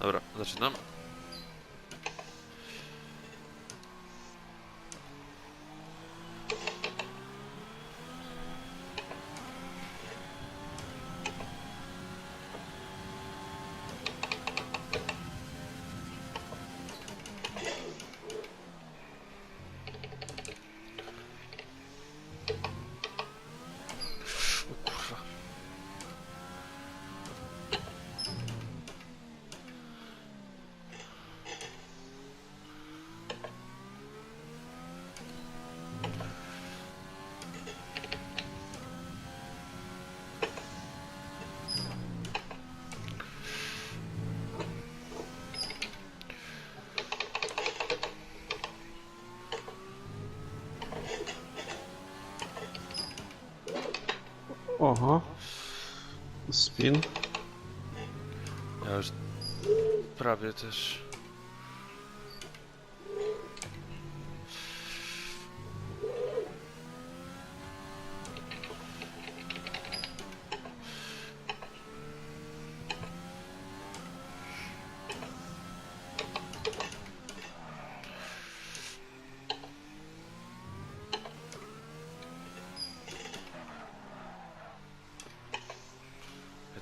Dobra, zaczynam. Oho. Spin. Ja już prawie też.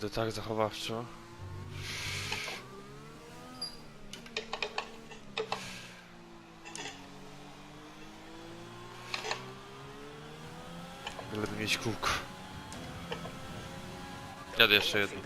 To tak zachowawczo. Byleby mieć kółko. Jadę jeszcze jedno.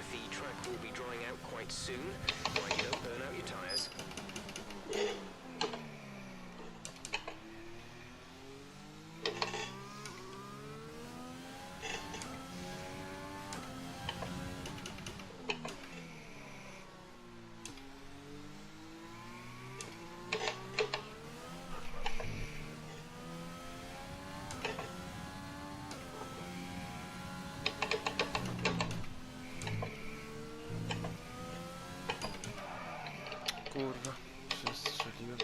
Kurwa, się strzeliłem.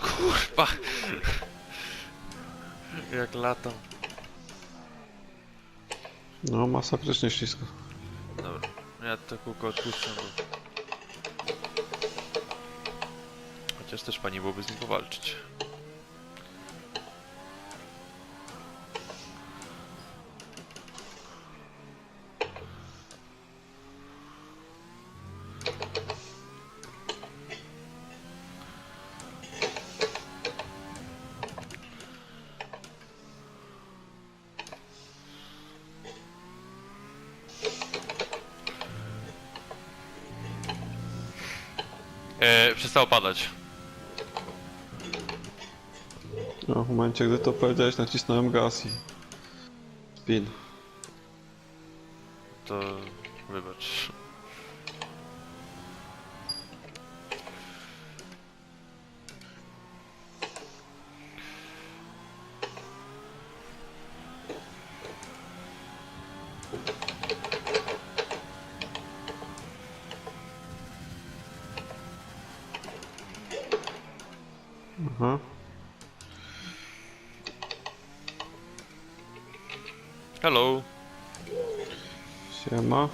Kurwa! Jak latam. No, masakrycznie ślisko. Dobra, ja to kółko odpuszczam, bo... Chociaż też pani byłoby z nim powalczyć. E, przestało padać. No, w momencie, gdy to powiedziałeś, nacisnąłem gaz i... Spin. To wybacz. Aha. Hello. Siema.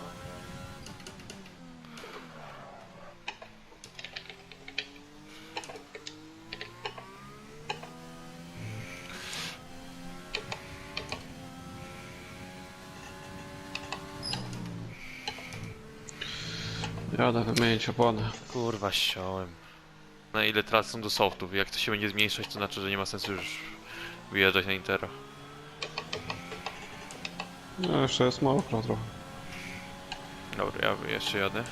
Jadę wymienić opony. Kurwa, ściąłem. Na ile tracą do softów? Jak to się będzie zmniejszać, to znaczy, że nie ma sensu już wyjeżdżać na Intero. No, jeszcze jest mało trochę. Dobra, ja jeszcze jadę.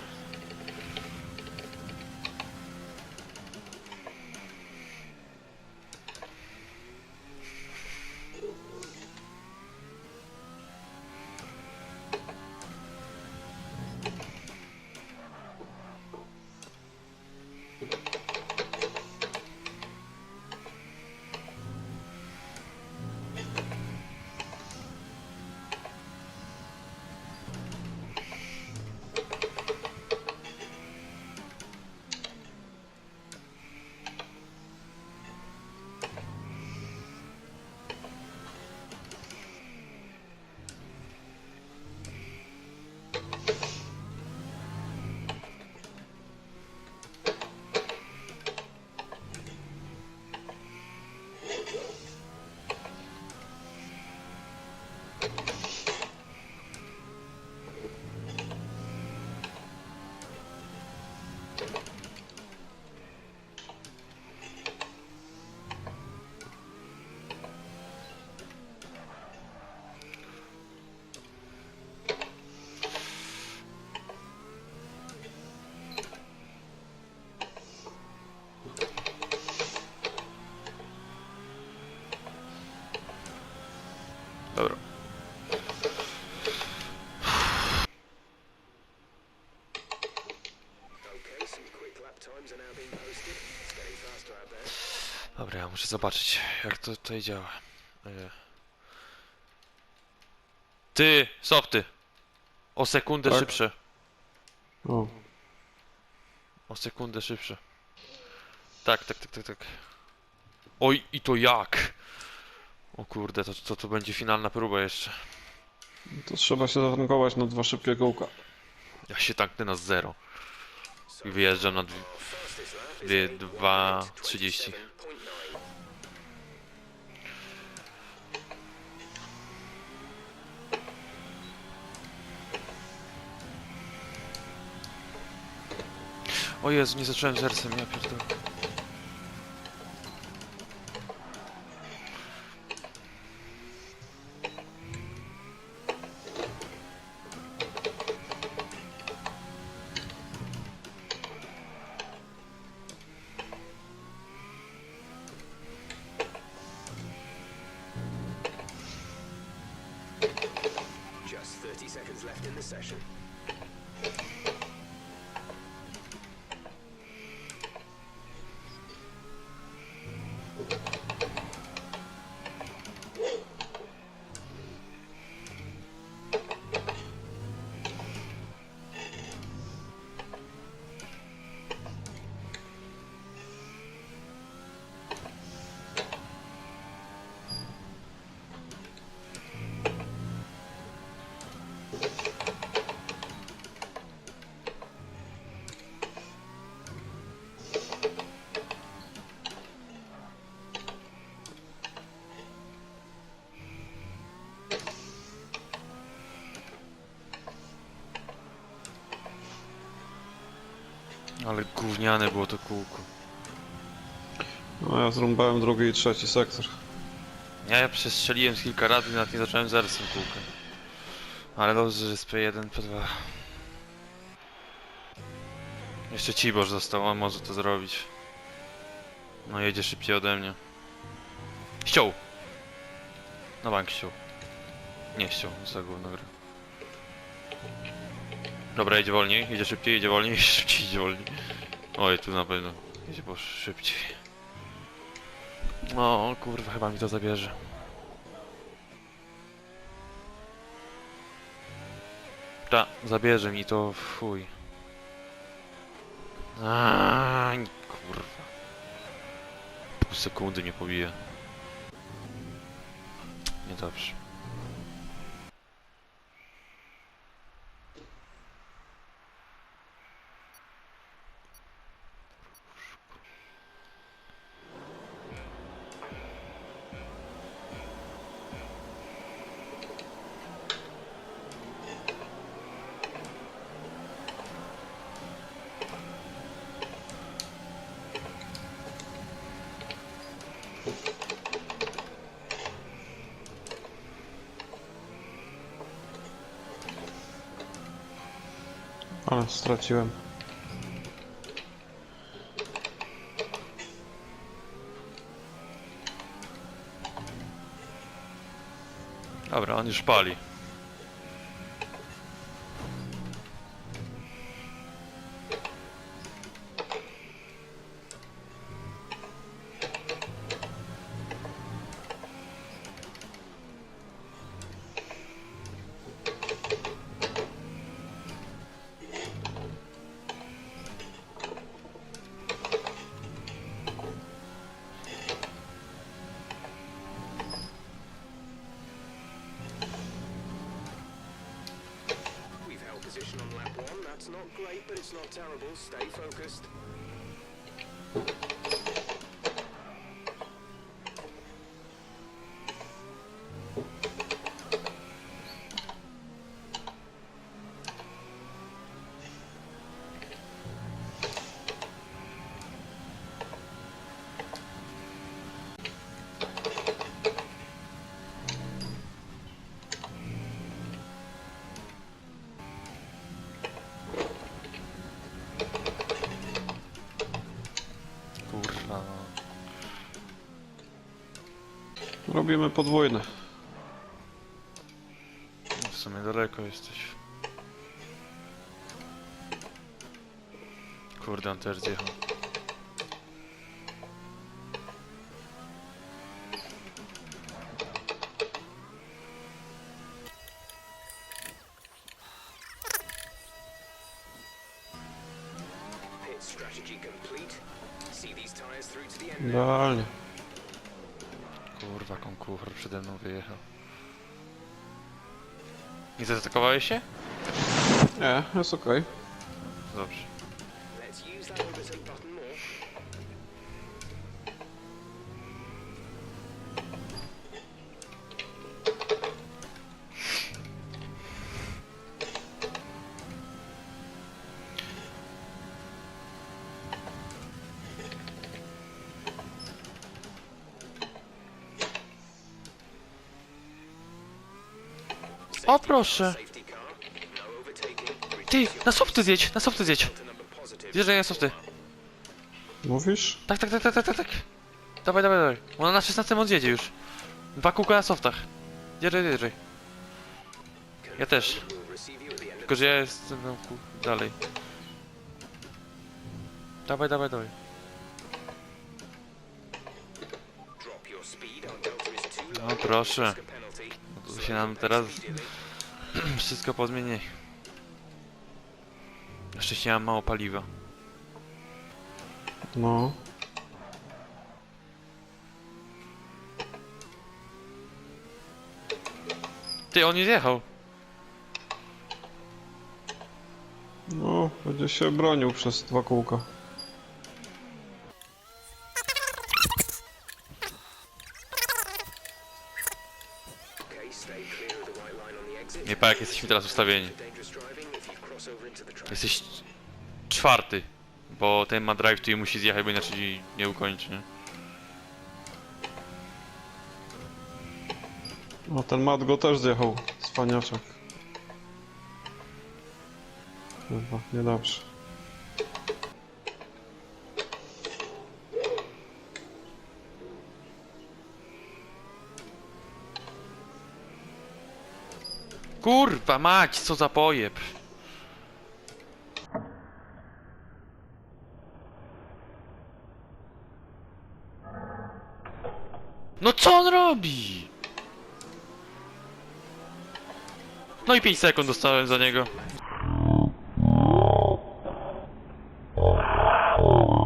There. Dobra, ja muszę zobaczyć, jak to tutaj działa. E. Ty, softy! O sekundę Tak? szybsze. O, O sekundę szybsze. Tak, tak, tak, tak, tak. Oj, i to jak? O kurde, to, to, to będzie finalna próba jeszcze. to trzeba się zatankować na dwa szybkie kółka. Ja się tanknę na zero. I wyjeżdżam na dwie, Fastest lap is dwie, a dwa, trzydzieści. 1:27.9. O Jezu, nie zacząłem z ersem, ja pierdolę. Session. Ale gówniane było to kółko. No ja zrąbałem drugi i trzeci sektor. Ja, ja przestrzeliłem z kilka razy i nawet nie zacząłem z ersem kółka. Ale dobrze, że jest P1, P2. Jeszcze Cibosz został, on może to zrobić. No jedzie szybciej ode mnie. Ściął! Na bank ściął. Nie ściął, za gówno gra. Dobra, jedzie wolniej, jedzie szybciej, jedzie wolniej, szybciej, jedzie wolniej. Oj, tu na pewno. Jedzie po szybciej. O kurwa, chyba mi to zabierze. Ta, zabierze mi to, fuj. Aaaa, kurwa. Pół sekundy mnie pobije. Niedobrze. Straciłem. Dobra, on już pali. Position on lap one. That's not great, but it's not terrible. Stay focused. Robimy podwójne. sumie daleko jesteś. Kurde, on też zjechał. Pit strategy complete. See these tires through to the end. Idealnie. Kurwa, konkufor przede mną wyjechał. Nie zaatakowałeś się? Nie, jest okej. Dobrze. O proszę! Ty, na softy zjedź, na softy zjedź! Zjeżdżaj na softy. Mówisz? Tak, tak, tak, tak, tak, tak, tak. Dawaj, dawaj, dawaj. Ona na 16 odjedzie już. Dwa kółka na softach. Jeżdżaj, jeżdżaj. Ja też. Tylko, że ja jestem no, ku- dalej. Dawaj, dawaj, dawaj. No proszę. Się nam teraz wszystko pozmieni. Szczęście mam mało paliwa. No. Ty, on nie zjechał. No, będzie się bronił przez dwa kółka. Nie pa, jak jesteśmy teraz ustawieni. Jesteś czwarty. Bo ten ma drive tu i musi zjechać, bo inaczej nie ukończy, nie? No, ten mat go też zjechał. Spaniaczek. Chyba, niedobrze. Kurwa mać, co za pojeb. No co on robi? No i 5 sekund dostałem za niego.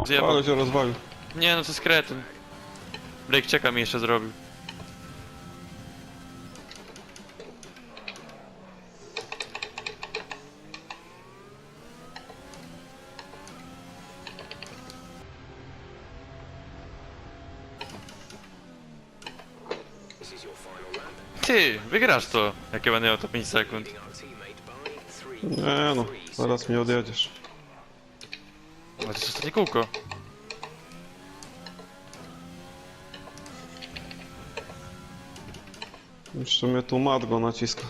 Zjebał. Ale się rozwalił. Nie no, to jest kretyn. Break checka mi jeszcze zrobił. Ty, wygrasz to, jak ja będę miał to 5 sekund. Nie no, zaraz mi odjedziesz. Ale to jest ostatnie kółko. Jeszcze mnie tu mat go naciska.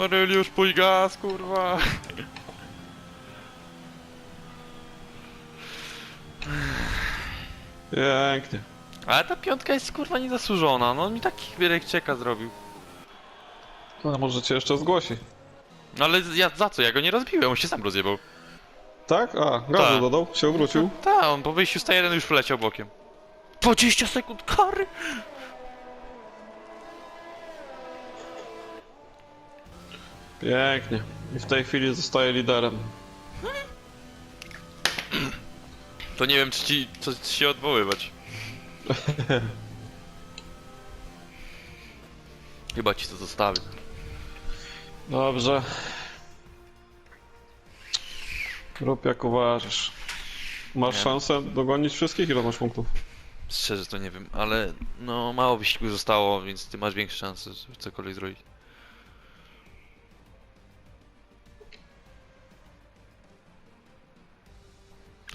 Maryliusz, pój gaz, kurwa. Pięknie. Ale ta piątka jest kurwa niezasłużona, no on mi taki break checka zrobił. No, może cię jeszcze zgłosi. No ale ja za co? Ja go nie rozbiłem, on się sam rozjebał. Tak? A, gazu Tak. dodał, się obrócił. Tak, on po wyjściu z T1 już poleciał bokiem. 20 sekund kary! Pięknie. I w tej chwili zostaje liderem. To nie wiem, czy ci, co ci się odwoływać. Chyba ci to zostawię. Dobrze. Rób jak uważasz. Masz Nie. szansę dogonić wszystkich? Ile masz punktów? Szczerze to nie wiem, ale no mało wyścigu zostało, więc ty masz większe szanse, żeby cokolwiek zrobić.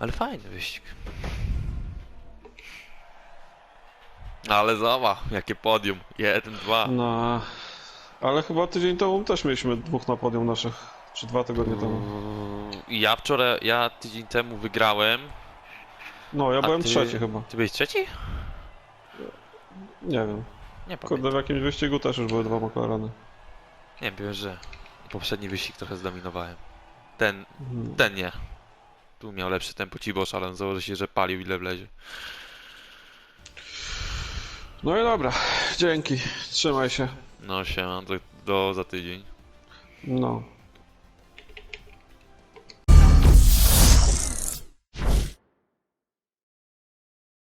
Ale fajny wyścig. Ale zobacz, jakie podium. Jeden, dwa. No. Ale chyba tydzień temu też mieliśmy dwóch na podium naszych. Czy dwa tygodnie temu. I Ja wczoraj, ja tydzień temu wygrałem. No, ja byłem ty- trzeci chyba. Ty byłeś trzeci? Nie wiem. Nie Kurde, pamiętam. w jakimś wyścigu też już były dwa McLareny. Nie wiem, że poprzedni wyścig trochę zdominowałem. Ten, Mhm. ten nie. Tu miał lepsze tempo Cibosz, ale założę się, że palił ile wlezie. No i dobra. Dzięki. Trzymaj się. No się, do, do za tydzień. No.